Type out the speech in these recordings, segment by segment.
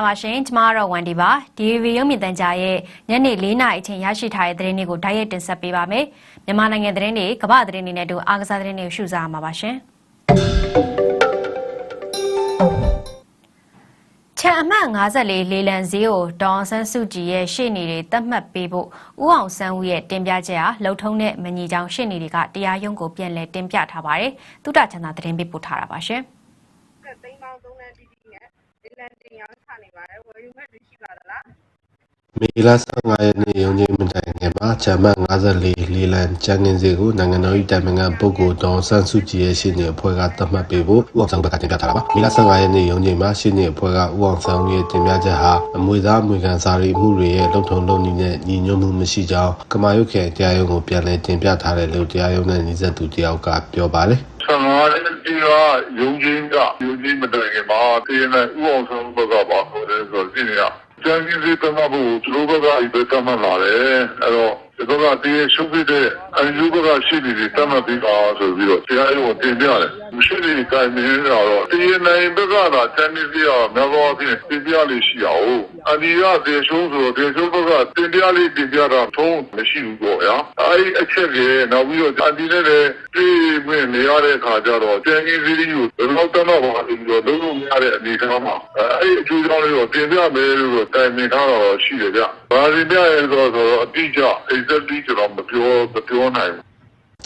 ္ဂလာပါရှင်ကျမကတော့ဝန်ဒီပါဒီဗီရုံမြင့်တန်ကြားရဲ့ညနေ၄နာရီအချိန်ရရှိထားတဲ့သတင်းတွေကိုဓာတ်ရိုက်တင်ဆက်ပေးပါမယ်မြန်မာနိုင်ငံသတင်းတွေကမ္ဘာသတင်းတွေနဲ့အတူအားကစားသတင်းတွေကိုရှုစားမှာပါရှင်ချန်အမှတ်54လေလံဈေးကိုဒေါန်ဆန်းစုကြည်ရဲ့ရှေ့နေတွေတတ်မှတ်ပေးဖို့ဦးအောင်ဆန်းဦးရဲ့တင်ပြချက်ဟာလှုပ်ထုံးတဲ့မညီကြောင်ရှေ့နေတွေကတရားရုံးကိုပြန်လည်တင်ပြထားပါတယ်။တုတ္တချန္တာသတင်းပေးပို့ထားတာပါရှင်။ကသိန်းပေါင်း3လမ်းတိတိနဲ့ဒီ လန်တင်ရောင်းချနေပါတယ်ဝယ်ယူမဲ့တွေရှိပါသလားမေလ15ရက်နေ့ရုံးချင်းမတိုင်ခင်မှာဂျမတ်54လေလံချန်ငင်စီကိုနိုင်ငံတော်၏တိုင်ပင်ခံပုဂ္ဂိုလ်ဒေါန်ဆန်းစုကြည်ရဲ့ရှင်းနေအဖွဲ့ကသတ်မှတ်ပေးဖို့ဦးအောင်ဆန်းဘက်ကတင်ပြထားတာပါမေလ15ရက်နေ့ရုံးချင်းမှာရှင်းနေအဖွဲ့ကဦးအောင်ဆန်းရဲ့တင်ပြချက်ဟာအမွေသားအမွေခံစာရီမှုတွေရဲ့လုံထုံလုံနည်းနဲ့ညီညွတ်မှုမရှိကြောင်းကမာယုခေတရားရုံးကိုပြန်လည်တင်ပြထားတယ်လို့တရားရုံးနဲ့နှိစက်သူတယောက်ကပြောပါတယ် ဆန္ဒရေးတီကယုံကြည်ကယုံကြည်မတိုင်ခင်မှာတင်းနဲ့ဥအောင်ဆုံးဘက်ကပါဆိုတယ်ဆိုတော့ဒီနေရကျန်ကြီးစီတမဖို့သူတို့ဘက်ကအိဘက်ကမှလာတယ်အဲ့တော့ဒီဘက်ကတင်းရှုပ်ပြတဲ့အန်ယူဘက်ကရှိနေတယ်တတ်မှတ်ပြီးပါဆိုပြီးတော့တရားရုံးကိုတင်ပြတယ်မ ရှိနေကိုင်မင်းတော့တင်းနိုင်ဘက်ကသာကျန်ကြီးစီကမြောက်တော့ပြင်တင်ပြလေးရှိအောင်အဒီရဒေရှုံးဆိုဒေရှုံးဘက်ကတင်ပြလေးတင်ပြတာထုံးမရှိဘူးပေါ့ဗျာအဲ့ဒီအချက်ကြီးနောက်ပြီးတော့အဒီနဲ့လည်းပြည်မင်းနေရတဲ့အခါကျတော့ကျန်ကြီးစီကိုဘယ်တော့တမ်းတော့ပါပြီးတော့လုံးလုံးမရတဲ့အနေအထားမှာအဲ့ဒီအကျိုးကြောင့်လေးတော့တင်ပြမယ်လို့တိုင်ပင်ထားတော့ရှိတယ်ဗျ။ဘာတင်ပြရဲဆိုတော့ဆိုတော့အတိအကျ exactly ကျွန်တော်မပြောမပြောနိုင်ဘူး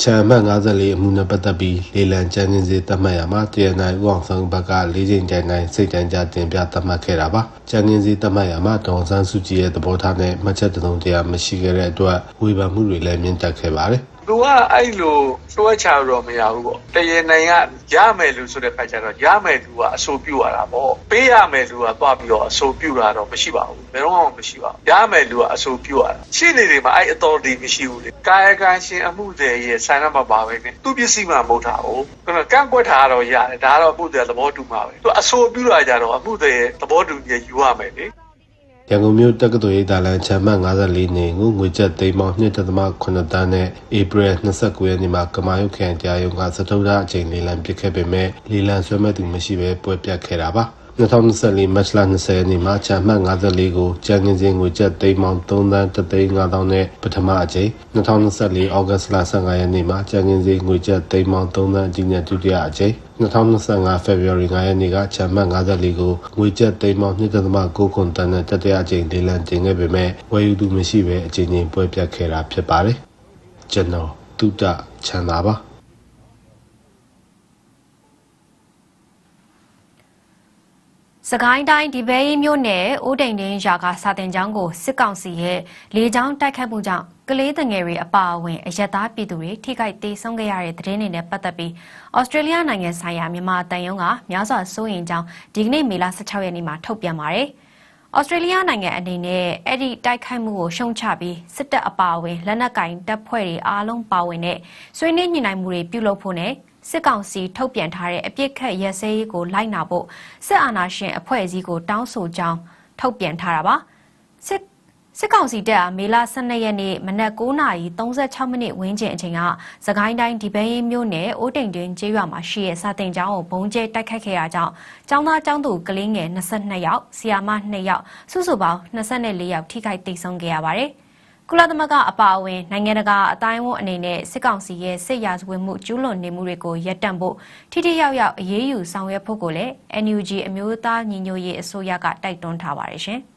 ချန်အမှတ်54အမှုနဲ့ပတ်သက်ပြီးလေလံချန်ငင်စီတတ်မှတ်ရမှာတရားနိုင်ဦးအောင်ဆန်းဘက်က၄ချိန်တိုင်တိုင်စိတ်တန်းကြတင်ပြတတ်မှတ်ခဲ့တာပါချန်ငင်စီတတ်မှတ်ရမှာဒေါန်ဆန်းစုကြည်ရဲ့သဘောထားနဲ့မှတ်ချက်တုံးတရားမရှိခဲ့တဲ့အတွက်ဝေဖန်မှုတွေလည်းမြင့်တက်ခဲ့ပါတယ် သူကအဲ့လိုလွှဲချတော့မရဘူးပေါ့တရေနိုင်ကရမယ်လို့ဆိုတဲ့ဖက်ကျတော့ရမယ်လူကအဆိုပြုရတာပေါ့ပေးရမယ်လူကသွားပြီးတော့အဆိုပြုတာတော့မရှိပါဘူးဘယ်တော့မှမရှိပါဘူးရမယ်လူကအဆိုပြုရတာရှင်းနေတယ်မှာအဲ့ authority မရှိဘူးလေကာယကံရှင်အမှုတွေရဲ့ဆိုင်ရမှာပါပဲနဲ့သူပစ္စည်းမှမဟုတ်တာဟုတ်ကန့်ကွက်တာတော့ရတယ်ဒါကတော့အမှုတွေသဘောတူမှာပဲသူအဆိုပြုတာကြတော့အမှုတွေရဲ့သဘောတူညီယူရမယ်လေ ရန်ကုန်မြို့တက္ကသိုလ်ရိပ်သာလမ်းချမ်းမှတ်54နေကိုငွေကျပ်သိန်းပေါင်း2.8တန်းနဲ့ဧပြီ29ရက်နေ့မှာကမာယုခရိုင်တရားရုံးကစတုဒ္ဒအချိန်လေးလံပစ်ခဲ့ပေမဲ့လေးလံဆွဲမဲ့သူမရှိဘဲပွဲပြတ်ခဲ့တာပါ 2024မတ်လ20ရက်နေ့မှာချမ်းမှတ်54ကိုကျန်ငင်းစင်ငွေကျပ်သိန်းပေါင်း3တန်း3သိန်း5တောင်းနဲ့ပထမအချိန်2024ဩဂတ်စ်လ15ရက်နေ့မှာကျန်ငင်းစင်ငွေကျပ်သိန်းပေါင်း3တန်းအကြီးနဲ့ဒုတိယအချိန်2025 February 9ရက်နေ့ကချမ်းမှတ်54ကိုငွေကျပ်သိန်းပေါင်း2.9ခွန်တန်းနဲ့တတိယအကြိမ်ဒေလန်တင်ခဲ့ပေမဲ့ဝယ်ယူသူမရှိဘဲအချိန်ချင်းပွဲပြတ်ခဲ့တာဖြစ်ပါတယ်ကျွန်တော်တုဒ္ဒချမ်းသာပါ စကိုင်းတိုင်းဒီပဲရီမြို့နယ်အိုးတိန်တင်းရွာကစာတင်ကျောင်းကိုစစ်ကောင်စီရဲ့လေကြောင်းတိုက်ခတ်မှုကြောင့်ကလေးတငယ်တွေအပါအဝင်အရက်သားပြည်သူတွေထိခိုက်ဒေဆုံးခဲ့ရတဲ့သတင်းတွေနဲ့ပတ်သက်ပြီးဩစတြေးလျနိုင်ငံဆိုင်ရာမြန်မာတန်ယုံကများစွာစိုးရိမ်ကြောင်းဒီကနေ့မေလ16ရက်နေ့မှာထုတ်ပြန်ပါတယ်။ဩစတြေးလျနိုင်ငံအနေနဲ့အဲ့ဒီတိုက်ခိုက်မှုကိုရှုံချပြီးစစ်တပ်အပါအဝင်လက်နက်ကင်တပ်ဖွဲ့တွေအားလုံးပါဝင်တဲ့ဆွေးနွေးညှိနှိုင်းမှုတွေပြုလုပ်ဖို့နဲ့ စစ်ကောင်စီထုတ်ပြန်ထားတဲ့အပြစ်ခတ်ရက်စဲရေးကိုလိုက်နာဖို့စစ်အာဏာရှင်အဖွဲ့အစည်းကိုတောင်းဆိုကြောင်းထုတ်ပြန်ထားတာပါစစ်စစ်ကောင်စီတပ်အားမေလ12ရက်နေ့မနက်9:36မိနစ်ဝန်းကျင်အချိန်ကသခိုင်းတိုင်းဒီပဲရင်မြို့နယ်အိုးတိန်တွင်ကျေးရွာမှာရှိတဲ့စာတင်ကျောင်းကိုဘုံကျဲတိုက်ခတ်ခဲ့တာကြောင့်ကျောင်းသားကျောင်းသူကလေးငယ်22ယောက်ဆီယာမ2ယောက်စုစုပေါင်း24ယောက်ထိခိုက်ဒေဆုံးခဲ့ရပါတယ်။ ကုလသမဂ္ဂအပါအဝင်နိုင်ငံတကာအတိုင်းအဝန်အနေနဲ့စစ်ကောင်စီရဲ့စစ်ရာဇဝတ်မှုကျူးလွန်နေမှုတွေကိုရပ်တန့်ဖို့ထိထိရောက်ရောက်အရေးယူဆောင်ရွက်ဖို့ကိုလည်း NUG အမျိုးသားညီညွတ်ရေးအစိုးရကတိုက်တွန်းထားပါတယ်ရှင်။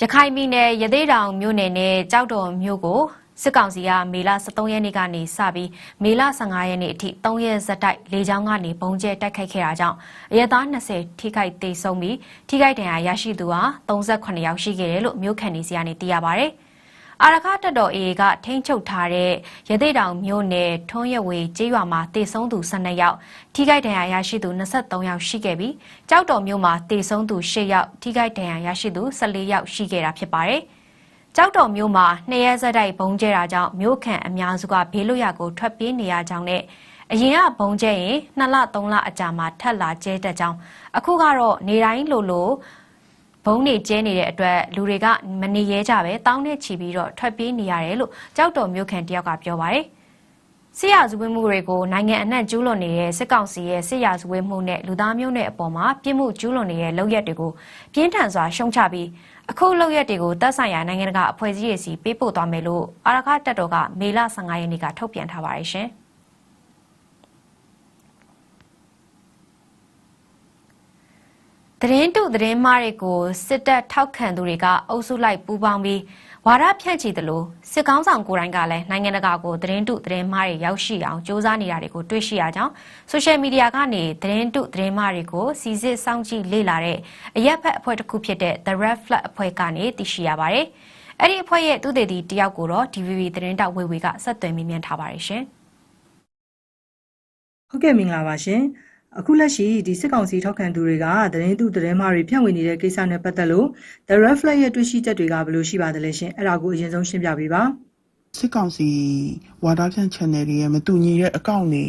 ရခိုင်ပြည်နယ်ရသေးတောင်မြို့နယ်နဲ့ကြောက်တော်မြို့ကို စစ်ကောင်စီကမေလ23ရက်နေ့ကနေစပြီးမေလ15ရက်နေ့အထိ3ရက်ဇက်တိုက်လေကြောင်းကနေပုံကျဲတိုက်ခိုက်ခဲ့တာကြောင့်အရက်သား20ထိခိုက်ဒေဆုံးပြီးထိခိုက်ဒဏ်ရာရရှိသူဟာ38ယောက်ရှိခဲ့တယ်လို့မြို့ခံတွေစီကနေသိရပါဗျ။အာရခတက်တော် AA ကထိန်းချုပ်ထားတဲ့ရသေးတောင်မြို့နယ်ထွန်းရဝေကျေးရွာမှာတေဆုံးသူ12ယောက်ထိခိုက်ဒဏ်ရာရရှိသူ23ယောက်ရှိခဲ့ပြီးကြောက်တော်မြို့မှာတေဆုံးသူ10ယောက်ထိခိုက်ဒဏ်ရာရရှိသူ14ယောက်ရှိခဲ့တာဖြစ်ပါတယ်။ ကြောက်တော်မြို့မှာနှစ်ရက်ဆက်တိုက်ဘုံကျဲတာကြောင့်မြို့ခံအများစုကဘေးလွတ်ရာကိုထွက်ပြေးနေရကြောင်းနဲ့အရင်ကဘုံကျဲရင်2လ3လအကြာမှာထပ်လာကျဲတက်ကြောင်းအခုကတော့နေတိုင်းလိုလိုဘုံနေကျဲနေတဲ့အတွက်လူတွေကမနေရဲကြပဲတောင်းနဲ့ချီပြီးတော့ထွက်ပြေးနေရတယ်လို့ကြောက်တော်မြို့ခံတယောက်ကပြောပါတယ်စစ်ရာဇဝတ်မှုတွေကိုနိုင်ငံအနှံ့ကျူးလွန်နေတဲ့စစ်ကောင်စီရဲ့စစ်ရာဇဝတ်မှုနဲ့လူသားမျိုးနွယ်အပေါ်မှာပြစ်မှုကျူးလွန်နေတဲ့လုပ်ရက်တွေကိုပြင်းထန်စွာရှုံချပြီး အခုလုပ်ရက်တွေကိုတပ်ဆိုင်ရာနိုင်ငံတကာအဖွဲ့အစည်းတွေစီပေးပို့သွားမယ်လို့အာရခတပ်တော်ကမေလ15ရက်နေ့ကထုတ်ပြန်ထားပါတယ်ရှင်။ သတင်းတုသတင်းမှားတွေကိုစစ်တပ်ထောက်ခံသူတွေကအုပ်စုလိုက်ပူးပေါင်းပြီးဝါဒဖြန့်ချီသလိုစစ်ကောင်းဆောင်ကိုယ်တိုင်ကလည်းနိုင်ငံတကာကိုသတင်းတုသတင်းမှားတွေရောက်ရှိအောင်စ조사နေတာတွေကိုတွေ့ရှိရကြောင်းဆိုရှယ်မီဒီယာကနေသတင်းတုသတင်းမှားတွေကိုစီစစ်စောင့်ကြည့်လေ့လာတဲ့အရက်ဖက်အဖွဲ့တစ်ခုဖြစ်တဲ့ The Red Flag အဖွဲ့ကနေသိရှိရပါတယ်။အဲ့ဒီအဖွဲ့ရဲ့သူသေးတီတယောက်ကိုတော့ DVB သတင်းတောက်ဝေဝေကဆက်သွယ်မေးမြန်းထားပါတယ်ရှင်။ဟုတ်ကဲ့မင်္ဂလာပါရှင် အခုလက်ရှိဒီစစ်ကောင်စီထောက်ခံသူတွေကသတင်းသူသတင်းမားတွေဖြန့်ဝေနေတဲ့ကိစ္စနဲ့ပတ်သက်လို့ The Red Flag ရဲ့တွေ့ရှိချက်တွေကဘယ်လိုရှိပါသလဲရှင်အဲ့ဒါကိုအရင်ဆုံးရှင်းပြပေးပါ စစ်ကောင်စီဝါဒဖြန့် channel တွေရဲ့မတူညီတဲ့အကောင့်တွေ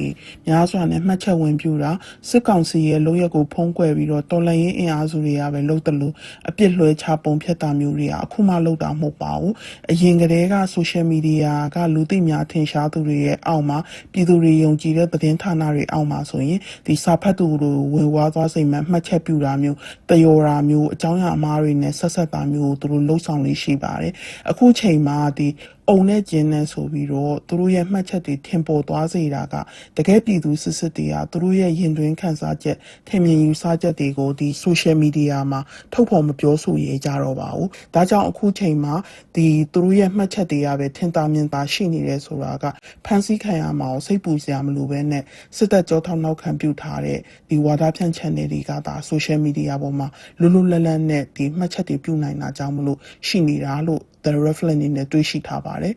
များစွာနဲ့မှတ်ချက်ဝင်ပြတာစစ်ကောင်စီရဲ့လုပ်ရက်ကိုဖုံးကွယ်ပြီးတော့တော်လှန်ရေးအင်အားစုတွေကပဲလုပ်တယ်လို့အပြစ်လွှဲချပုံဖြတ်တာမျိုးတွေကအခုမှလုပ်တာမဟုတ်ပါဘူးအရင်ကတည်းက social media ကလူသိများထင်ရှားသူတွေရဲ့အောက်မှာပြည်သူတွေယုံကြည်တဲ့သတင်းဌာနတွေအောက်မှာဆိုရင်ဒီစာဖတ်သူတွေဝင်ဝါသွားစိတ်မှမှတ်ချက်ပြတာမျိုးတယောတာမျိုးအကြောင်းအရာအမှားတွေနဲ့ဆက်ဆက်တာမျိုးကိုသူတို့လှုပ်ဆောင်လေးရှိပါတယ်အခုချိန်မှာဒီအုံနဲ့ကျင်းနဲ့ဆိုပြီးတော့သူတို့ရဲ့မှတ်ချက်တွေထင်ပေါ်သွားစေတာကတကယ်ပြည်သူစစ်စစ်တွေကသူတို့ရဲ့ရင်တွင်းခန်းစားချက်ထင်မြင်ယူဆချက်တွေကိုဒီ social media မှာထုတ်ဖော်မပြောဆိုရဲကြတော့ပါဘူး။ဒါကြောင့်အခုချိန်မှာဒီသူတို့ရဲ့မှတ်ချက်တွေကပဲထင်သာမြင်သာရှိနေတယ်ဆိုတာကဖန်ဆီးခံရမှာကိုစိတ်ပူစရာမလိုပဲနဲ့စစ်တပ်ကြောထောက်နောက်ခံပြုထားတဲ့ဒီဝါဒဖြန့် channel တွေကဒါ social media ပေါ်မှာလွတ်လွတ်လပ်လပ်နဲ့ဒီမှတ်ချက်တွေပြုနိုင်တာကြောင့်မလို့ရှိနေတာလို့ the reference အနေနဲ့တွေ့ရှိထားပါတယ်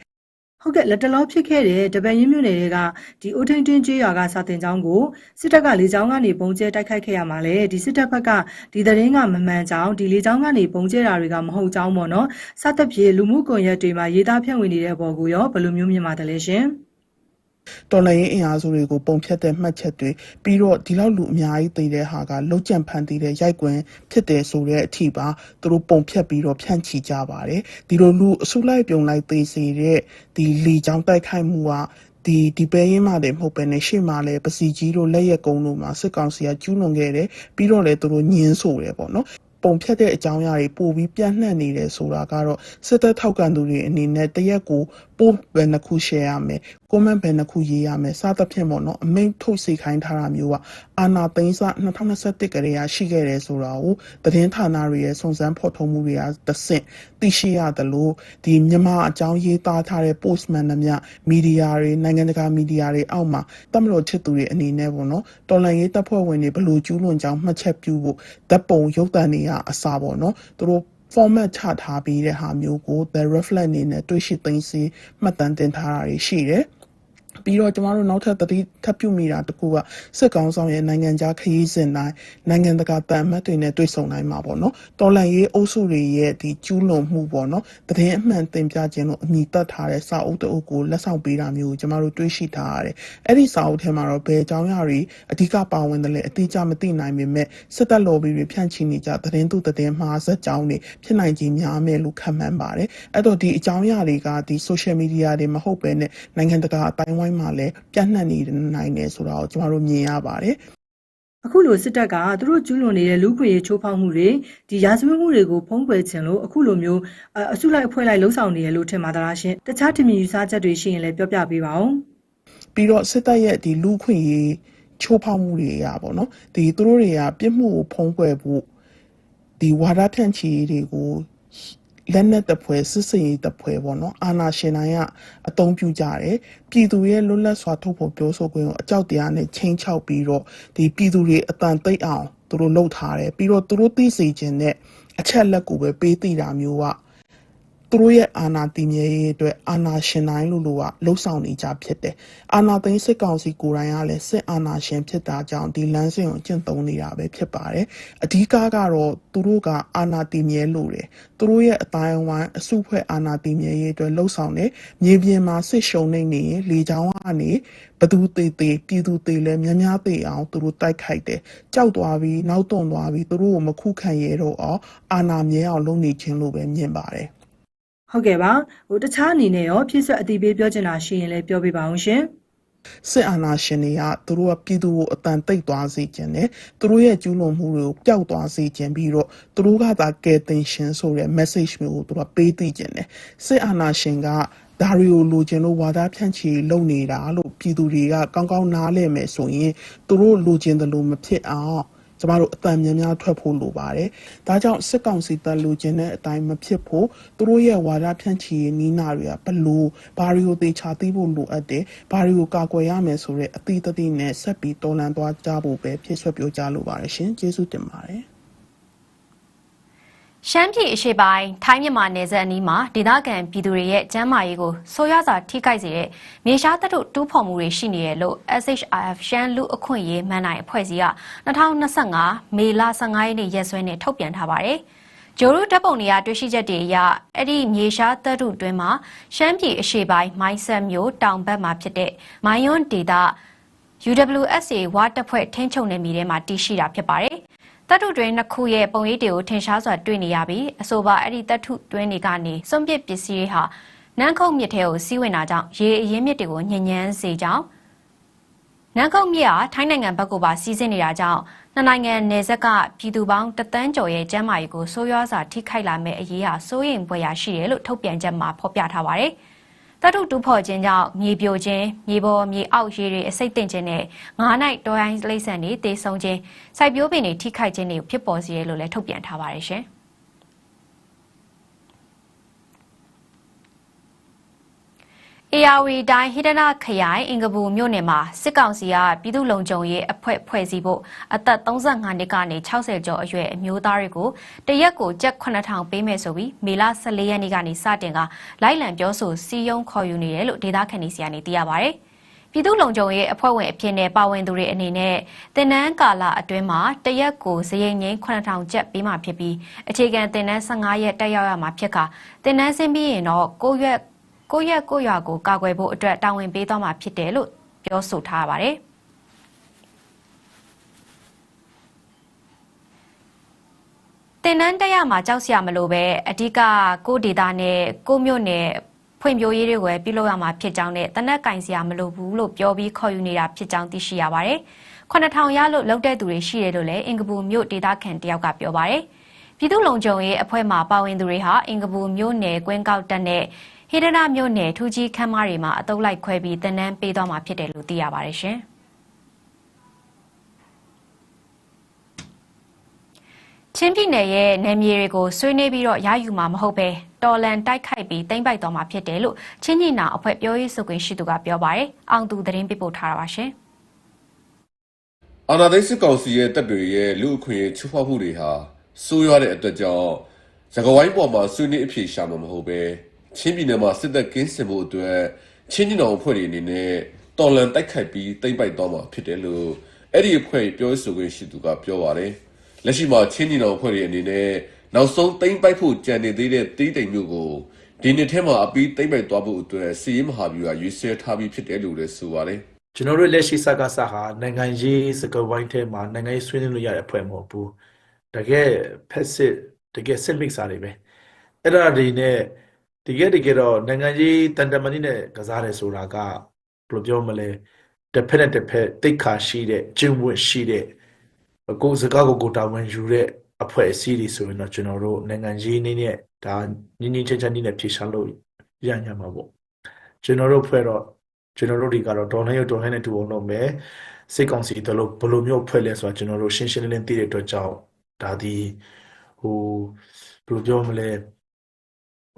ဟုတ်ကဲ့လက်တလောဖြစ်ခဲ့တဲ့တပန်ရင်းမြို့နယ်တွေကဒီအိုထိန်တွင်းကျေးရွာကစာတင်ကျောင်းကိုစစ်တပ်ကလေကြောင်းကနေပုံကျဲတိုက်ခိုက်ခဲ့ရမှာလေဒီစစ်တပ်ဘက်ကဒီသတင်းကမမှန်ကြောင်းဒီလေကြောင်းကနေပုံကျဲတာတွေကမဟုတ်ကြောင်းပေါ့နော်စသဖြင့်လူမှုကွန်ရက်တွေမှာရေးသားဖြန့်ဝေနေတဲ့အပေါ်ကိုရောဘယ်လိုမျိုးမြင်ပါတယ်လဲရှင် တော်လှန်ရေးအင်အားစုတွေကိုပုံဖြတ်တဲ့မှတ်ချက်တွေပြီးတော့ဒီလောက်လူအများကြီးသိတဲ့ဟာကလှုပ်ကြံဖန်တီးတဲ့ရိုက်ကွင်းဖြစ်တယ်ဆိုတဲ့အထိပါသူတို့ပုံဖြတ်ပြီးတော့ဖြန့်ချီကြပါတယ်ဒီလိုလူအစုလိုက်ပြုံလိုက်သိစေတဲ့ဒီလီချောင်းတိုက်ခိုက်မှုကဒီဒီပဲရင်မှတယ်မဟုတ်ပဲနဲ့ရှေ့မှာလဲပစီကြီးတို့လက်ရက်ကုန်းတို့မှာစစ်ကောင်စီကကျူးလွန်ခဲ့တယ်ပြီးတော့လဲသူတို့ညင်းဆိုတယ်ပေါ့နော်ပုံဖြတ်တဲ့အကြောင်းအရာတွေပို့ပြီးပြန့်နှံ့နေတယ်ဆိုတာကတော့စစ်တပ်ထောက်ကန်သူတွေအနေနဲ့တရက်ကိုပို့ဘယ်နှခု share ရမယ် comment ဘယ်နှခုရေးရမယ်စသဖြင့်ပေါ့နော်အမိန့်ထုတ်စေခိုင်းထားတာမျိုးကအာနာသိန်းစ2021ကလေးရရှိခဲ့တယ်ဆိုတာကိုသတင်းဌာနတွေရဲ့စုံစမ်းဖော်ထုတ်မှုတွေကတဆင့်သိရှိရတယ်လို့ဒီမြန်မာအကြောင်းရေးသားထားတဲ့ post မှန်သမျှမီဒီယာတွေနိုင်ငံတကာမီဒီယာတွေအောက်မှာတမလို့ချစ်သူတွေအနေနဲ့ပေါ့နော်တော်လန်ရေးတပ်ဖွဲ့ဝင်တွေဘလို့ကျူးလွန်ကြောင်းမှတ်ချက်ပြုဖို့ဓာတ်ပုံရုပ်သံတွေကအစားပေါ့နော်သူတို့ format ချထားပြီးတဲ့ဟာမျိုးကို the reflect အနေနဲ့တွေ့ရှိသိမ်းစီမှတ်တမ်းတင်ထားတာတွေရှိတယ် ပြီးတော့ကျမတို့နောက်ထပ်သတိထပ်ပြုမိတာတကူကစစ်ကောင်ဆောင်ရဲ့နိုင်ငံခြားခရီးစဉ်တိုင်းနိုင်ငံတကာတန်အမတ်တွေနဲ့တွေ့ဆုံနိုင်မှာပေါ့နော်တော်လန်ရေးအုပ်စုတွေရဲ့ဒီကျူးလွန်မှုပေါ့နော်တည်င်းအမှန်တင်ပြခြင်းလို့အမိတတ်ထားတဲ့စာအုပ်တအုပ်ကိုလက်ဆောင်ပေးတာမျိုးကိုကျမတို့တွေ့ရှိထားရတယ်အဲ့ဒီစာအုပ်ထဲမှာတော့ဘယ်အကြောင်းအရာတွေအဓိကပါဝင်တယ်လဲအတိအကျမသိနိုင်ပေမဲ့စစ်တပ်လော်ဘီတွေဖြန့်ချိနေကြသတင်းသူသတင်းမှားဇက်ကြောင်းတွေဖြစ်နိုင်ခြင်းများမယ်လို့ခန့်မှန်းပါတယ်အဲ့တော့ဒီအကြောင်းအရာတွေကဒီ social media တွေမဟုတ်ပဲနဲ့နိုင်ငံတကာအတိုင်းဝိုင်းမှာလည်းပြန့်နှံ့နေနိုင်တယ်ဆိုတာကိုကျမတို့မြင်ရပါတယ်အခုလိုစစ်တပ်ကသူတို့ကျူးလွန်နေတဲ့လူခွေရေးချိုးဖောက်မှုတွေဒီရာဇဝတ်မှုတွေကိုဖုံးကွယ်ခြင်းလို့အခုလိုမျိုးအအစုလိုက်အဖွဲ့လိုက်လှုံ့ဆော်နေရလို့ထင်ပါသလားရှင်တခြားထင်မြင်ယူဆချက်တွေရှိရင်လည်းပြောပြပေးပါဦးပြီးတော့စစ်တပ်ရဲ့ဒီလူခွင့်ရေးချိုးဖောက်မှုတွေရပါတော့ဒီသူတို့တွေကပြစ်မှုကိုဖုံးကွယ်ဖို့ဒီဝါဒဖြန့်ချီရေးတွေကို လက်နက်တပွဲစစ်စင်ရေးတပွဲပေါ့နော်အာနာရှင်တိုင်းကအသုံးပြုကြတယ်ပြည်သူရဲ့လွတ်လပ်စွာထုတ်ဖော်ပြောဆိုခွင့်ကိုအကြောက်တရားနဲ့ချိန်ချောက်ပြီးတော့ဒီပြည်သူတွေအတန်သိပ်အောင်သူတို့လှုပ်ထားတယ်ပြီးတော့သူတို့သိစေခြင်းနဲ့အချက်လက်ကိုပဲပေးသိတာမျိုးက သူတို့ရဲ့အာဏာတည်မြဲရေးအတွက်အာဏာရှင်တိုင်းလို့လို့ကလှုပ်ဆောင်နေကြဖြစ်တယ်။အာဏာသိမ်းစစ်ကောင်စီကိုယ်တိုင်ကလည်းစစ်အာဏာရှင်ဖြစ်တာကြောင့်ဒီလမ်းစဉ်ကိုကျင့်သုံးနေတာပဲဖြစ်ပါတယ်။အဓိကကတော့သူတို့ကအာဏာတည်မြဲလို့တယ်။သူတို့ရဲ့အတိုင်းအဝိုင်းအစုဖွဲ့အာဏာတည်မြဲရေးအတွက်လှုပ်ဆောင်တယ်။မြေပြင်မှာစစ်ရှုံနေနေရင်လေချောင်းကနေဘသူသေးသေးပြည်သူသေးလဲများများသေးအောင်သူတို့တိုက်ခိုက်တယ်။ကြောက်သွားပြီးနောက်တွန့်သွားပြီးသူတို့ကိုမခုခံရတော့အောင်အာဏာမြဲအောင်လုပ်နေခြင်းလို့ပဲမြင်ပါတယ် ဟုတ်ကဲ့ပါဟိုတခြားအနေနဲ့ရောဖြစ်ဆက်အတိပေးပြောချင်တာရှိရင်လည်းပြောပြပါအောင်ရှင်စစ်အာဏာရှင်တွေကသူတို့ကပြည်သူကိုအတန်တိတ်သွားစေခြင်းနဲ့သူတို့ရဲ့ကျူးလွန်မှုတွေကိုပျောက်သွားစေခြင်းပြီးတော့သူတို့ကသာကယ်တင်ရှင်ဆိုတဲ့ message မျိုးကိုသူတို့ကပေးသိခြင်းနဲ့စစ်အာဏာရှင်ကဒါတွေကိုလိုချင်လို့ဝါဒဖြန့်ချီလုပ်နေတာလို့ပြည်သူတွေကကောင်းကောင်းနားလည်မယ်ဆိုရင်သူတို့လိုချင်တယ်လို့မဖြစ်အောင် ကျမတို့အတန်များများထွက်ဖို့လိုပါတယ်။ဒါကြောင့်စစ်ကောင်စီတပ်လိုချင်တဲ့အတိုင်းမဖြစ်ဖို့သူတို့ရဲ့ဝါဒဖြန့်ချီရေးနီးနာတွေကဘလို့ဘာတွေကိုသေချာသိဖို့လိုအပ်တယ်။ဘာတွေကိုကာကွယ်ရမယ်ဆိုတဲ့အသီးသတိနဲ့ဆက်ပြီးတော်လန်သွားကြဖို့ပဲဖြစ်ဆွပြောကြလိုပါတယ်ရှင်။ကျေးဇူးတင်ပါတယ်။ ရှမ်းပြည်အရှေ့ပိုင်းထိုင်းမြန်မာနယ်စပ်အနီးမှာဒေသခံပြည်သူတွေရဲ့ကျန်းမာရေးကိုဆိုးရွားစွာထိခိုက်စေတဲ့မြေရှားတပ်တို့တူးဖော်မှုတွေရှိနေတယ်လို့ SHRF ရှမ်းလူအခွင့်အရေးမန်နိုင်အဖွဲ့အစည်းက2025မေလ15ရက်နေ့ရက်စွဲနဲ့ထုတ်ပြန်ထားပါတယ်။ဂျိုရုဓာတ်ပုံတွေကတွေ့ရှိချက်တွေအရအဲ့ဒီမြေရှားတပ်တို့တွင်မှာရှမ်းပြည်အရှေ့ပိုင်းမိုင်းဆက်မြို့တောင်ဘက်မှာဖြစ်တဲ့မိုင်းယွန်းဒေသ UWSA ဝါတပ်ဖွဲ့ထင်းချုံနယ်မြေထဲမှာတည်ရှိတာဖြစ်ပါတယ်။ တပ်ထုတွင်နှစ်ခုရဲ့ပုံရိပ်တွေကိုထင်ရှားစွာတွေ့နေရပြီးအဆိုပါအဲ့ဒီတပ်ထုတွင်းတွေကနေစွန့်ပစ်ပစ္စည်းတွေဟာနန်းခုတ်မြစ်ထဲကိုစီးဝင်တာကြောင့်ရေအရင်းမြစ်တွေကိုညဉ့်ညမ်းစေကြောင်းနန်းခုတ်မြစ်ဟာထိုင်းနိုင်ငံဘက်ကိုပါစီးဆင်းနေတာကြောင့်နှစ်နိုင်ငံနယ်စပ်ကပြည်သူပေါင်းတသန်းကျော်ရဲ့ကျန်းမာရေးကိုဆိုးရွားစွာထိခိုက်လာမယ့်အရေးဟာစိုးရိမ်ဖွယ်ရာရှိတယ်လို့ထုတ်ပြန်ချက်မှာဖော်ပြထားပါတယ်။ တတုတူဖော်ခြင်းကြောင့်မြေပြိုခြင်းမြေပေါ်မြေအောက်ရေတွေအစိတ်တင်ခြင်းနဲ့ငါးနိုင်တောရိုင်းလိမ့်ဆန်တွေတေဆုံးခြင်းစိုက်ပျိုးပင်တွေထိခိုက်ခြင်းတွေဖြစ်ပေါ်စေရလို့လည်းထုတ်ပြန်ထားပါတယ်ရှင်။ AR တိုင်းဟိဒနာခရိုင်အင်္ဂပူမြို့နယ်မှာစစ်ကောင်စီကပြည်သူ့လုံခြုံရေးအဖွဲ့ဖွဲ့စည်းဖို့အသက်35နှစ်ကနေ60ကျော်အရွယ်အမျိုးသားတွေကိုတရက်ကိုကျပ်9000ပေးမယ်ဆိုပြီးမေလ14ရက်နေ့ကနေစတင်ကလိုက်လံပြောဆိုစီယုံခေါ်ယူနေတယ်လို့ဒေသခံတွေစီကနေသိရပါဗျ။ပြည်သူ့လုံခြုံရေးအဖွဲ့ဝင်အဖြစ်နဲ့ပါဝင်သူတွေအနေနဲ့တင်နန်းကာလအတွင်းမှာတရက်ကိုဇယိန်ငိမ့်9000ကျပ်ပေးမှဖြစ်ပြီးအခြေခံတင်နန်း15ရက်တက်ရောက်ရမှာဖြစ်ကတင်နန်းဆင်းပြီးရင်တော့9ရက် ကိုယ့်ရက်ကိုယ့်ရွာကိုကာကွယ်ဖို့အတွက်တာဝန်ပေးသွားမှာဖြစ်တယ်လို့ပြောဆိုထားပါတယ်။တင်နန်းတက်ရမှာကြောက်စရာမလိုပဲအဓိကကိုဒေတာနဲ့ကိုမြို့နယ်ဖွံ့ဖြိုးရေးတွေကိုပြုလုပ်ရမှာဖြစ်ကြောင်းနဲ့တနက်ကင်စရာမလိုဘူးလို့ပြောပြီးခေါ်ယူနေတာဖြစ်ကြောင်းသိရှိရပါတယ်။9000ရလို့လောက်တဲ့သူတွေရှိတယ်လို့လည်းအင်္ဂပူမြို့ဒေတာခန်တယောက်ကပြောပါတယ်။ပြည်သူ့လုံခြုံရေးအဖွဲ့မှပါဝင်သူတွေဟာအင်္ဂပူမြို့နယ်ကွင်းကောက်တက်နဲ့ ဟေဒနာမြို့နယ်ထူးကြီးခမ်းမတွေမှာအတုပ်လိုက်ခွဲပြီးတနန်းပေးသွားမှာဖြစ်တယ်လို့သိရပါတယ်ရှင်။ချင်းပြည်နယ်ရဲ့နယ်မြေတွေကိုဆွေးနွေးပြီးတော့ရယူမှာမဟုတ်ပဲတော်လန်တိုက်ခိုက်ပြီးတင်ပိုက်သွားမှာဖြစ်တယ်လို့ချင်းညီနာအဖွဲ့ပြောရေးဆိုခွင့်ရှိသူကပြောပါတယ်။အောင်သူသတင်းပေးပို့ထားတာပါရှင်။အာနာသိန်းစစ်ကောင်စီရဲ့တပ်တွေရဲ့လူအခွင့်အရေးချိုးဖောက်မှုတွေဟာဆိုးရွားတဲ့အတွက်ကြောင့်ရကဝိုင်းပေါ်မှာဆွေးနွေးအဖြေရှာမှာမဟုတ်ပဲ ချင်းပြည်နယ်မှာစစ်တပ်ကင်းစင်မှုအတွက်ချင်းပြည်နယ်အဖွဲ့တွေအနေနဲ့တော်လန်တိုက်ခိုက်ပြီးတိမ့်ပိုက်သွားမှာဖြစ်တယ်လို့အဲ့ဒီအဖွဲ့ပြောဆိုခွင့်ရှိသူကပြောပါတယ်လက်ရှိမှာချင်းပြည်နယ်အဖွဲ့တွေအနေနဲ့နောက်ဆုံးတိမ့်ပိုက်ဖို့ကြံနေသေးတဲ့တီးတိမ်မျိုးကိုဒီနှစ်ထဲမှာအပြီးတိမ့်ပိုက်သွားဖို့အတွက်စီရင်မဟာဗျူဟာရွေးဆဲထားပြီးဖြစ်တယ်လို့လည်းဆိုပါတယ်ကျွန်တော်တို့လက်ရှိစကားစဟာနိုင်ငံရေးစကားဝိုင်းထဲမှာနိုင်ငံရေးဆွေးနွေးလို့ရတဲ့အဖွဲ့မဟုတ်ဘူးတကယ်ဖက်စစ်တကယ်စစ်မိတ်စာတွေပဲအဲ့ဒါတွေနဲ့ တကယ်တကယ်တော့နိုင်ငံရေးတန်တမာနီနဲ့ကစားတယ်ဆိုတာကဘယ်လိုပြောမလဲတစ်ဖက်နဲ့တစ်ဖက်တိတ်ခါရှိတဲ့ကျင့်ဝတ်ရှိတဲ့ကိုယ်စကားကိုကိုယ်တာဝန်ယူတဲ့အဖွဲ့အစည်းတွေဆိုရင်တော့ကျွန်တော်တို့နိုင်ငံရေးနည်းနဲ့ဒါငင်းငင်းချမ်းချမ်းနည်းနဲ့ဖြေရှာလို့ရညမှာပေါ့ကျွန်တော်တို့ဖွဲ့တော့ကျွန်တော်တို့တွေကတော့ဒေါ်နှရုပ်ဒေါ်နှနဲ့တူအောင်လုပ်မယ်စိတ်ကောင်းစီတို့လို့ဘယ်လိုမျိုးဖွဲ့လဲဆိုတာကျွန်တော်တို့ရှင်းရှင်းလင်းလင်းသိတဲ့အတွက်ကြောင့်ဒါဒီဟိုဘယ်လိုပြောမလဲ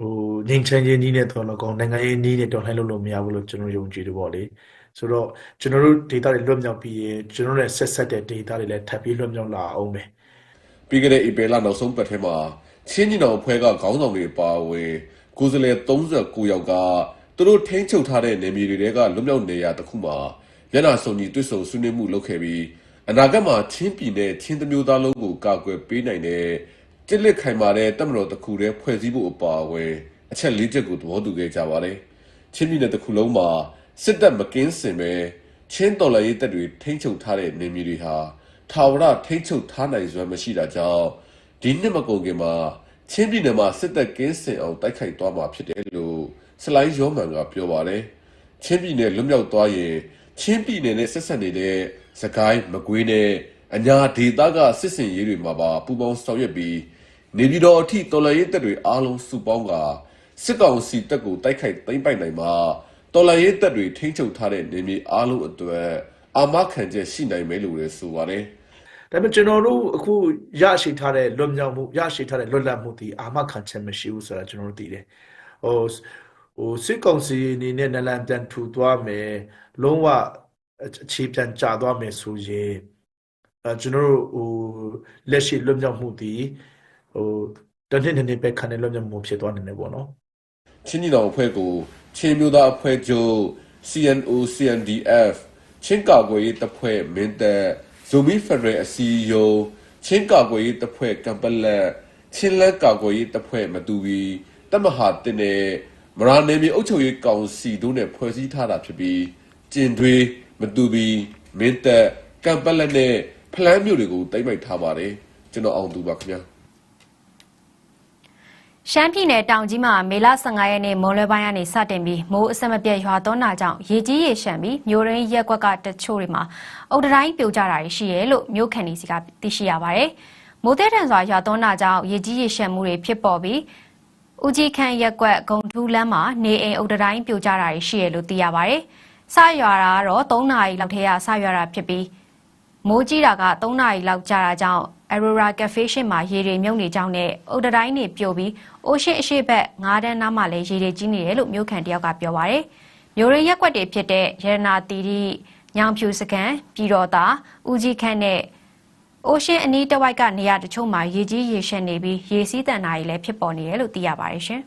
ဟိုငင်းချမ်းချင်းကြီးနဲ့တော့လည်းကောင်းနိုင်ငံရေးနည်းနဲ့ဒေါ်နှလုပ်လို့မရဘူးလို့ကျွန်တော်ယုံကြည်တယ်ပေါ့လေဆိုတော့ကျွန်တော်တို့ data တွေလွတ်မြောက်ပြီးရင်ကျွန်တော်တို့ရဲ့ဆက်ဆက်တဲ့ data တွေလည်းထပ်ပြီးလွတ်မြောက်လာအောင်ပဲပြီးခဲ့တဲ့ဧပြီလနောက်ဆုံးပတ်ထဲမှာချင်းညီနောင်အဖွဲ့ကခေါင်းဆောင်တွေပါဝင်ကိုယ်စားလှယ်39ယောက်ကသူတို့ထိန်းချုပ်ထားတဲ့နေမြေတွေကလွတ်မြောက်နေရတစ်ခုမှာမျက်နှာစုံညီတွေ့ဆုံဆွေးနွေးမှုလုပ်ခဲ့ပြီးအနာဂတ်မှာချင်းပြည်နယ်ချင်းတမျိုးသားလုံးကိုကာကွယ်ပေးနိုင်တဲ့တ စ်လက်ခိုင်မာတဲ့တပ်မတော်တစ်ခုတည်းဖွဲ့စည်းဖို့အပါအဝင်အချက်၄ချက်ကိုသဘောတူခဲ့ကြပါတယ်ချင်းပြည်နယ်တစ်ခုလုံးမှာစစ်တပ်မကင်းစင်ပဲချင်းတော်လှန်ရေးတပ်တွေထိန်းချုပ်ထားတဲ့နေမြေတွေဟာထာဝရထိတ်ချုပ်ထားနိုင်စွမ်းမရှိတာကြောင့်ဒီနှစ်မကုန်ခင်မှာချင်းပြည်နယ်မှာစစ်တပ်ကင်းစင်အောင်တိုက်ခိုက်သွားမှာဖြစ်တယ်လို့စလိုင်းရောမန်ကပြောပါတယ်ချင်းပြည်နယ်လွတ်မြောက်သွားရင်ချချင်းပြည်နယ်နဲ့ဆက်ဆက်နေတဲ့စကိုင်းမကွေးနဲ့အညာဒေသကစစ်စင်ရေးတွေမှာပါပူးပေါင်းဆောင်ရွက်ပြီး နေပြည်တော်အထိတော်လှန်ရေးတပ်တွေအားလုံးစုပေါင်းကစစ်ကောင်စီတပ်ကိုတိုက်ခိုက်သိမ်းပိုက်နိုင်မှာတော်လှန်ရေးတပ်တွေထိန်းချုပ်ထားတဲ့နေမြေအားလုံးအတွက်အာမခံချက်ရှိနိုင်မယ်လို့လည်းဆိုပါတယ်ဒါပေမဲ့ကျွန်တော်တို့အခုရရှိထားတဲ့လွတ်မြောက်မှုရရှိထားတဲ့လွတ်လပ်မှုဒီအာမခံချက်မရှိဘူးဆိုတာကျွန်တော်တို့သိတယ်ဟိုဟိုစစ်ကောင်စီအနေနဲ့နလန်ပြန်ထူသွားမယ်လုံးဝအခြေပြန်ကျသွားမယ်ဆိုရင်အဲကျွန်တော်တို့ဟိုလက်ရှိလွတ်မြောက်မှုဒီ ဟိုတနေ့နေ့ပဲခံတဲ့လွတ်မြောက်မှုဖြစ်သွားနေတယ်ပေါ့နော်ချင်းညီတော်အဖွဲ့ကိုချင်းမျိုးသားအဖွဲ့ချုပ် CNO CNDF ချင်းကာကွယ်ရေးတပ်ဖွဲ့မင်းတပ်ဇိုမီဖက်ဒရယ်အစီယုံချင်းကာကွယ်ရေးတပ်ဖွဲ့ကံပလက်ချင်းလက်ကာကွယ်ရေးတပ်ဖွဲ့မတူဘီတပ်မဟာတင်တဲ့မရာနယ်မြေအုပ်ချုပ်ရေးကောင်စီတို့နဲ့ဖွဲ့စည်းထားတာဖြစ်ပြီးကျင်တွေမတူဘီမင်းတပ်ကံပလက်နဲ့ဖလန်းမျိုးတွေကိုတိမ့်ပိုက်ထားပါတယ်ကျွန်တော်အောင်သူပါခင်ဗျာ ရှမ်းပြည်နယ်တောင်ကြီးမှာမေလ15ရက်နေ့မွန်လွဲပိုင်းကနေစတင်ပြီးမိုးအဆက်မပြတ်ရွာသွန်းတာကြောင့်ရေကြီးရေရှမ်းပြီးမြို့ရင်းရက်ကွက်ကတချို့တွေမှာအုတ်တိုင်းပြိုကျတာတွေရှိရဲလို့မြို့ခံတွေစီကသိရှိရပါတယ်။မိုးတဲ့ထန်စွာရွာသွန်းတာကြောင့်ရေကြီးရေရှမ်းမှုတွေဖြစ်ပေါ်ပြီးဦးကြီးခန့်ရက်ကွက်ဂုံထူးလမ်းမှာနေအိမ်အုတ်တိုင်းပြိုကျတာတွေရှိရဲလို့သိရပါတယ်။စရွာတာကတော့3နာရီလောက်ထဲကစရွာတာဖြစ်ပြီးမိုးကြီးတာက3နာရီလောက်ကြာတာကြောင့် Aurora Cafe ရှင်းမှာရေတွေမြုပ်နေကြောင်းနဲ့အုတ်တိုင်းတွေပြိုပြီးအိုရှင်းအရှိဘက်ငါးတန်းနားမှာလည်းရေတွေကြီးနေတယ်လို့မြို့ခံတယောက်ကပြောပါရယ်မြို့ရင်းရက်ကွက်တွေဖြစ်တဲ့ရတနာတီရီညောင်ဖြူစကန်ပြည်တော်သာဦးကြီးခန့်နဲ့အိုရှင်းအနီးတစ်ဝိုက်ကနေရာတချို့မှာရေကြီးရေရှင်းနေပြီးရေစီးတန်တာတွေလည်းဖြစ်ပေါ်နေတယ်လို့သိရပါတယ်ရှင်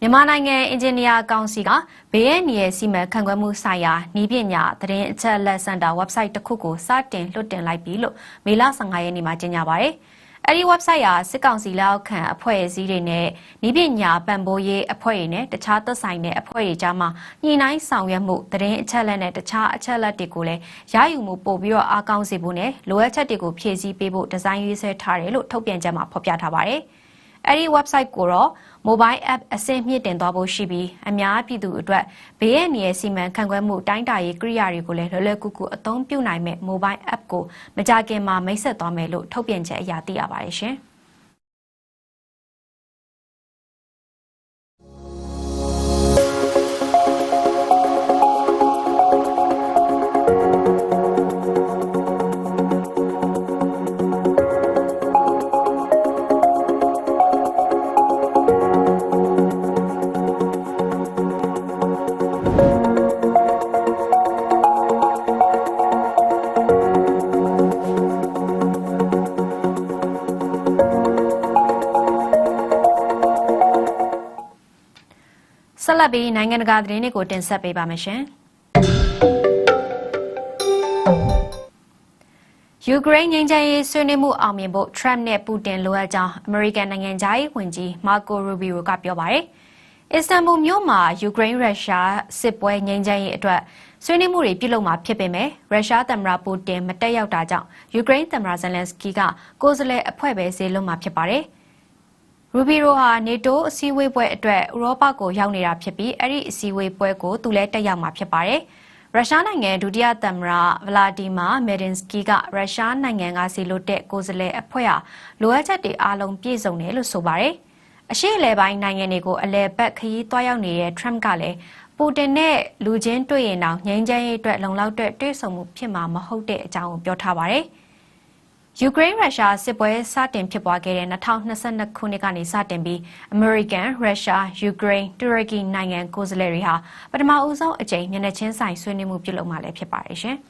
မြန်မာနိုင်ငံအင်ဂျင်နီယာကောင်စီကဘေးရဲ့နေရာစီမံခန့်ခွဲမှုဆိုင်ရာဤပညာသတင်းအချက်အလက်စင်တာ website တစ်ခုကိုစတင်လွှတ်တင်လိုက်ပြီလို့မေလ15ရက်နေ့မှာကြေညာပါရယ်။အဲဒီ website ဟာစစ်ကောင်စီလက်အောက်ခံအဖွဲ့အစည်းတွေနဲ့ဤပညာပံ့ပိုးရေးအဖွဲ့တွေနဲ့တခြားသက်ဆိုင်တဲ့အဖွဲ့တွေကြားမှာညှိနှိုင်းဆောင်ရွက်မှုသတင်းအချက်အလက်နဲ့တခြားအချက်အလက်တွေကိုလည်းရယူမှုပို့ပြီးတော့အားကောင်းစေဖို့နဲ့လိုအပ်ချက်တွေကိုဖြည့်ဆည်းပေးဖို့ဒီဇိုင်းရေးဆွဲထားတယ်လို့ထုတ်ပြန်ချက်မှာဖော်ပြထားပါတယ်။ အဲ့ဒီ website ကိုတော့ mobile app အဆင့်မြင့်တင်သွားဖို့ရှိပြီးအများပြည်သူအတွက်ဘေးရဲ့နေရာစီမံခန့်ခွဲမှုတိုင်းတာရေးကိရိယာတွေကိုလည်းလွယ်လွယ်ကူကူအသုံးပြုနိုင်မဲ့ mobile app ကိုမကြခင်မှာမိတ်ဆက်သွားမယ်လို့ထုတ်ပြန်ချက်အရသိရပါတယ်ရှင်။။ ဆက်လက်ပြီးနိုင်ငံတကာသတင်းတွေကိုတင်ဆက်ပေးပါမယ်ရှင်။ယူကရိန်းငြိမ်းချမ်းရေးဆွေးနွေးမှုအောင်မြင်ဖို့ Trump နဲ့ပူတင်လိုအပ်ကြောင်းအမေရိကန်နိုင်ငံသားရေးဝန်ကြီးမာကိုရူဘီယိုကပြောပါတယ်။အစ္စတန်ဘူလ်မြို့မှာယူကရိန်းရုရှားစစ်ပွဲငြိမ်းချမ်းရေးအတွက်ဆွေးနွေးမှုတွေပြုလုပ်မှာဖြစ်ပေမဲ့ရုရှားသမ္မတပူတင်မတက်ရောက်တာကြောင့်ယူကရိန်းသမ္မတဇယ်လန်စကီကကိုယ်စားလှယ်အဖွဲ့ပဲစေလွှတ်မှာဖြစ်ပါတယ်။ ရူဘီရိုဟာနေတိုးအစည်းအဝေးပွဲအတွက်ဥရောပကိုရောက်နေတာဖြစ်ပြီးအဲ့ဒီအစည်းအဝေးပွဲကိုသူလည်းတက်ရောက်မှာဖြစ်ပါတယ်။ရုရှားနိုင်ငံဒုတိယသမ္မတဗလာဒီမာမက်ဒင်စကီကရုရှားနိုင်ငံကစီလိုတဲ့ကိုယ်စားလှယ်အဖွဲ့ဟာလိုအပ်ချက်တွေအားလုံးပြည့်စုံတယ်လို့ဆိုပါတယ်။အရှိအလဲပိုင်းနိုင်ငံတွေကိုအလဲပတ်ခရီးသွားရောက်နေတဲ့ Trump ကလည်းပူတင်နဲ့လူချင်းတွေ့ရင်တော့ငြိမ်းချမ်းရေးအတွက်လုံလောက်တဲ့တွေ့ဆုံမှုဖြစ်မှာမဟုတ်တဲ့အကြောင်းကိုပြောထားပါတယ်။ ယူကရိန်းရုရှားစစ်ပွဲစတင်ဖြစ်ပွားခဲ့တဲ့2022ခုနှစ်ကနေစတင်ပြီးအမေရိကန်ရုရှားယူကရိန်းတူရကီနိုင်ငံကိုယ်စားလှယ်တွေဟာပထမဦးဆုံးအကြိမ်မျက်နှာချင်းဆိုင်ဆွေးနွေးမှုပြုလုပ်မှလည်းဖြစ်ပါတယ်ရှင်။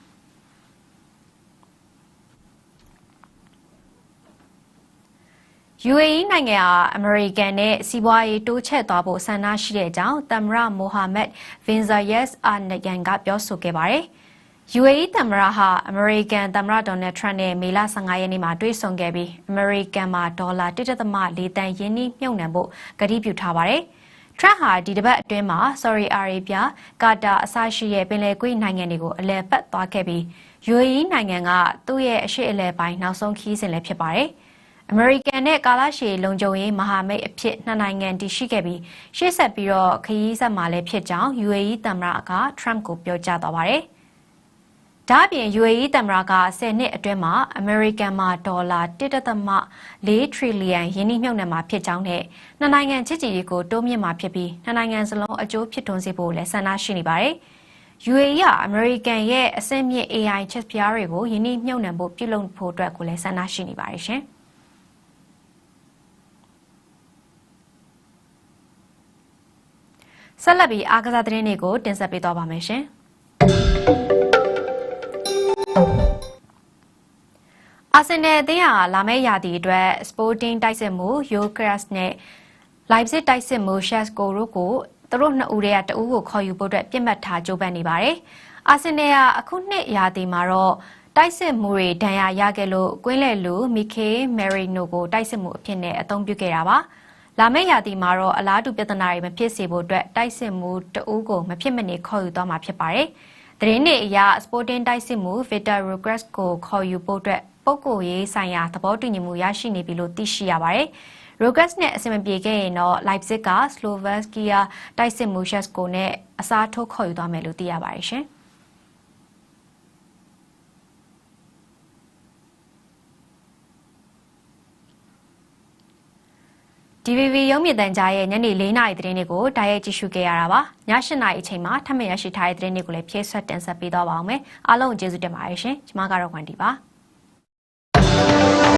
UAE နိုင်ငံဟာအမေရိကန်နဲ့စီးပွားရေးတိုးချဲ့သွားဖို့ဆန္ဒရှိတဲ့အကြောင်းသမ္မတမိုဟာမက်ဗင်ဇာယက်အာနဂန်ကပြောဆိုခဲ့ပါတယ်။ UAE သမ္မတဟာအမေရိကန်သမ္မတဒေါ်နယ်ထရန့်နဲ့မေလ15ရက်နေ့မှာတွေ့ဆုံခဲ့ပြီးအမေရိကန်မှာဒေါ်လာ1.4တန်ယင်းနှိမ့်မြုပ်နှံဖို့ကတိပြုထားပါတယ်။ထရန့်ဟာဒီတစ်ပတ်အတွင်းမှာ Saudi Arabia, Qatar အစရှိတဲ့ပင်လယ်ကွေ့နိုင်ငံတွေကိုအလဲပတ်သွားခဲ့ပြီး UAE နိုင်ငံကသူ့ရဲ့အရှိအလဲပိုင်းနောက်ဆုံးခီးစဉ်လည်းဖြစ်ပါတယ်။အမေရိကန်နဲ့ကာလရှည်လုံခြုံရေးမဟာမိတ်အဖြစ်နှစ်နိုင်ငံတည်ရှိခဲ့ပြီးရှေ့ဆက်ပြီးတော့ခရီးဆက်မှာလည်းဖြစ်ကြောင်း UAE သမ္မတက Trump ကိုပြောကြားသွားပါတယ်။ ဒါ့အပြင် UAE သမ္မတက10နှစ်အတွင်းမှာအမေရိကန်မှာဒေါ်လာ1.4 trillion ယင်းနှိမ့်မြုပ်နှံမှာဖြစ်ကြောင်းနဲ့နှစ်နိုင်ငံချစ်ကြည်ရေးကိုတိုးမြင့်မှာဖြစ်ပြီးနှစ်နိုင်ငံစလုံးအကျိုးဖြစ်ထွန်းစေဖို့လည်းဆန္ဒရှိနေပါတယ်။ UAE ကအမေရိကန်ရဲ့အဆင့်မြင့် AI ချစ်ပြားတွေကိုယင်းနှိမ့်မြုပ်နှံဖို့ပြုလုပ်ဖို့အတွက်ကိုလည်းဆန္ဒရှိနေပါတယ်ရှင်။ဆက်လက်ပြီးအားကစားသတင်းတွေကိုတင်ဆက်ပေးသွားပါမယ်ရှင်။ အာဆင်နယ်အသင်းဟာလာမယ့်ရာသီအတွက် Sporting တိုက်စစ်မှု Yokras နဲ့ Leipzig တိုက်စစ်မှု Shasko တို့ကိုသူတို့နှစ်ဦးတည်းကတဦးကိုခေါ်ယူဖို့အတွက်ပြစ်မှတ်ထားကြိုးပမ်းနေပါတယ်။အာဆင်နယ်ကအခုနှစ်ရာသီမှာတော့တိုက်စစ်မှုတွေဒဏ်ရာရခဲ့လို့ကွင်းလယ်လူမီကေမယ်ရီနိုကိုတိုက်စစ်မှုအဖြစ်နဲ့အသုံးပြုခဲ့တာပါ။လာမယ့်ရာသီမှာတော့အလားတူပြဿနာတွေမဖြစ်စေဖို့အတွက်တိုက်စစ်မှုတဦးကိုမဖြစ်မနေခေါ်ယူသွားမှာဖြစ်ပါတယ်။သတင်းတွေအရ Sporting တိုက်စစ်မှု Victor Rogers ကိုခေါ်ယူဖို့အတွက် ပုဂ္ဂိုလ်ရေးဆိုင်ရာသဘောတူညီမှုရရှိနေပြီလို့သိရှိရပါတယ်။ Rogers နဲ့အဆင်မပြေခဲ့ရင်တော့ Leipzig က Slovakia တိုက်စစ်မှု Shasko နဲ့အစားထိုးခေါ်ယူသွားမယ်လို့သိရပါတယ်ရှင်။ DVB ရုံးမြင့်တန်ကြားရဲ့ညနေ၄နာရီသတင်းတွေကိုတိုက်ရိုက်ကြည့်ရှုခဲ့ရတာပါည၈နာရီအချိန်မှာထပ်မံရရှိထားတဲ့သတင်းတွေကိုလည်းဖြည့်ဆွတ်တင်ဆက်ပေးသွားပါအောင်မယ်အားလုံးကျေးဇူးတင်ပါတယ်ရှင်ကျွန်မကတော့ဝန်ဒီပါ